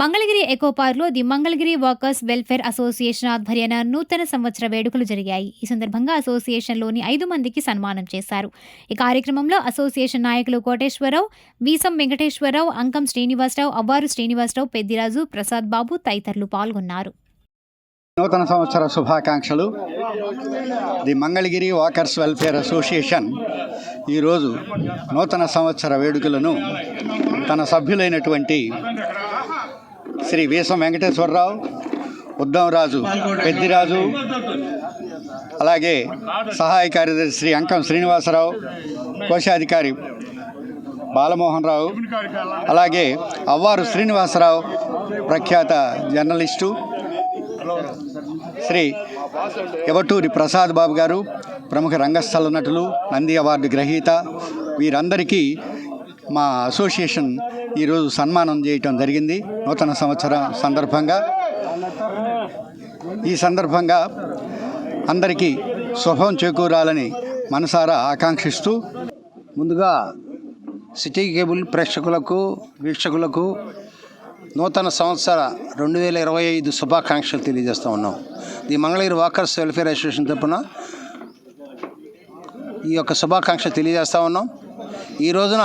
Mangalagiri ఎకోపార్లో the Mangalagiri walkers welfare association ఆధ్వర్యాన నూతన సంవత్సర వేడుకలు జరిగాయి. ఈ సందర్భంగా అసోసియేషన్లోని ఐదు మందికి సన్మానం చేశారు. ఈ కార్యక్రమంలో అసోసియేషన్ నాయకులు కోటేశ్వరరావు వీసం వెంకటేశ్వరరావు అంకం శ్రీనివాసరావు అవ్వారు శ్రీనివాసరావు పెద్దిరాజు ప్రసాద్ బాబు తదితరులు పాల్గొన్నారు. నూతన సంవత్సర శుభాకాంక్షలు. The Mangalagiri walkers welfare association ఈరోజు నూతన సంవత్సర వేడుకలను తన సభ్యులైనటువంటి శ్రీ వీసం వెంకటేశ్వరరావు ఉద్దమరాజు పెద్దిరాజు అలాగే సహాయ కార్యదర్శి శ్రీ అంకం శ్రీనివాసరావు కోశాధికారి బాలమోహన్ రావు అలాగే అవ్వారు శ్రీనివాసరావు ప్రఖ్యాత జర్నలిస్టు శ్రీ ఎవటూరి ప్రసాద్ బాబు గారు ప్రముఖ రంగస్థల నటులు నంది అవార్డు గ్రహీత వీరందరికీ మా అసోసియేషన్ ఈరోజు సన్మానం చేయటం జరిగింది నూతన సంవత్సరం సందర్భంగా. ఈ సందర్భంగా అందరికీ శుభం చేకూరాలని మనసారా ఆకాంక్షిస్తూ ముందుగా సిటీ కేబుల్ ప్రేక్షకులకు వీక్షకులకు నూతన సంవత్సర రెండు వేల ఇరవై ఐదు శుభాకాంక్షలు తెలియజేస్తూ ఉన్నాం. The Mangalagiri walkers welfare association తరపున ఈ యొక్క శుభాకాంక్ష తెలియజేస్తూ ఉన్నాం. ఈ రోజున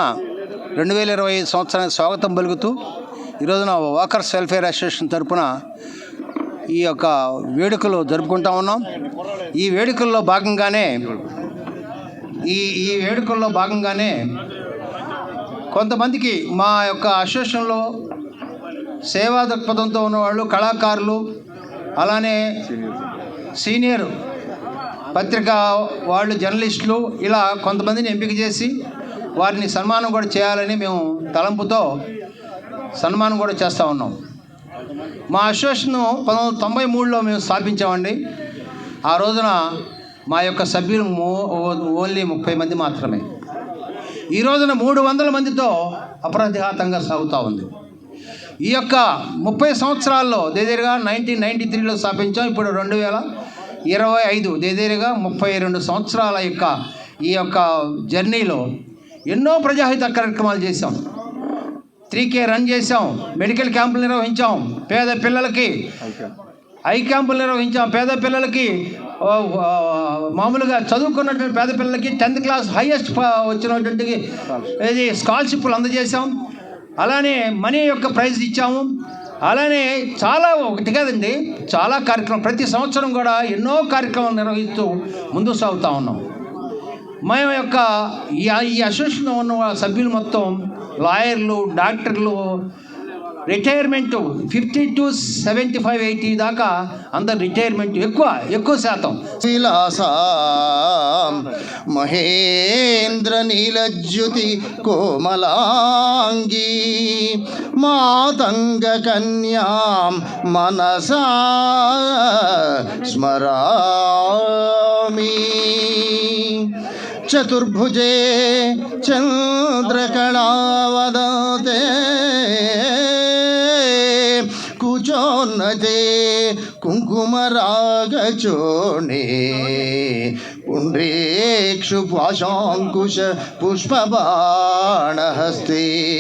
రెండు వేల ఇరవై ఐదు సంవత్సరానికి స్వాగతం పలుకుతూ ఈరోజున వాకర్స్ వెల్ఫేర్ అసోసియేషన్ తరపున ఈ యొక్క వేడుకలు జరుపుకుంటా ఉన్నాం. ఈ వేడుకల్లో భాగంగానే ఈ ఈ వేడుకల్లో భాగంగానే కొంతమందికి మా యొక్క అసోసియేషన్లో సేవా దృక్పథంతో ఉన్నవాళ్ళు కళాకారులు అలానే సీనియర్ పత్రికా వాళ్ళు జర్నలిస్టులు ఇలా కొంతమందిని ఎంపిక చేసి వారిని సన్మానం కూడా చేయాలని మేము తలంపుతో సన్మానం కూడా చేస్తూ ఉన్నాం. మా అసోసియేషన్ పంతొమ్మిది వందల తొంభై మూడులో మేము స్థాపించామండి. ఆ రోజున మా యొక్క సభ్యులు ఓన్లీ ముప్పై మంది మాత్రమే. ఈ రోజున మూడు వందల మందితో అప్రతిఘాతంగా సాగుతూ ఉంది. ఈ యొక్క ముప్పై సంవత్సరాల్లో దేదేరుగా నైన్టీన్ నైంటీ త్రీలో స్థాపించాం. ఇప్పుడు రెండు వేల ఇరవై ఐదు దేదేరుగా ముప్పై రెండు సంవత్సరాల యొక్క ఈ యొక్క జర్నీలో ఎన్నో ప్రజాహిత కార్యక్రమాలు చేశాం. త్రీ కే రన్ చేసాం మెడికల్ క్యాంపులు నిర్వహించాం. పేద పిల్లలకి ఐ క్యాంపులు నిర్వహించాం. పేద పిల్లలకి మామూలుగా చదువుకున్నటువంటి పేద పిల్లలకి టెన్త్ క్లాస్ హైయెస్ట్ వచ్చినటువంటి ఇది స్కాలర్షిప్లు అందజేశాం. అలానే మనీ యొక్క ప్రైజ్ ఇచ్చాము. అలానే చాలా ఒకటి కాదండి చాలా కార్యక్రమం. ప్రతి సంవత్సరం కూడా ఎన్నో కార్యక్రమాలు నిర్వహిస్తూ ముందుకు సాగుతూ ఉన్నాం. మేము యొక్క ఈ అసోసియేషన్లో ఉన్న సభ్యులు మొత్తం లాయర్లు డాక్టర్లు retirement fifty to seventy five eighty దాకా అందరు రిటైర్మెంట్ ఎక్కువ ఎక్కువ శాతం. విలాసా మహేంద్ర నీలజ్యుతి కోమలాంగి మాతంగ కన్యాం మనసా స్మరామి. చతుర్భుజే చంద్రకళావదతే కుచోన్నతే కుంకుమరాగచోణే పుండ్రేక్షు పాశాంకుశ పుష్పబాణహస్తే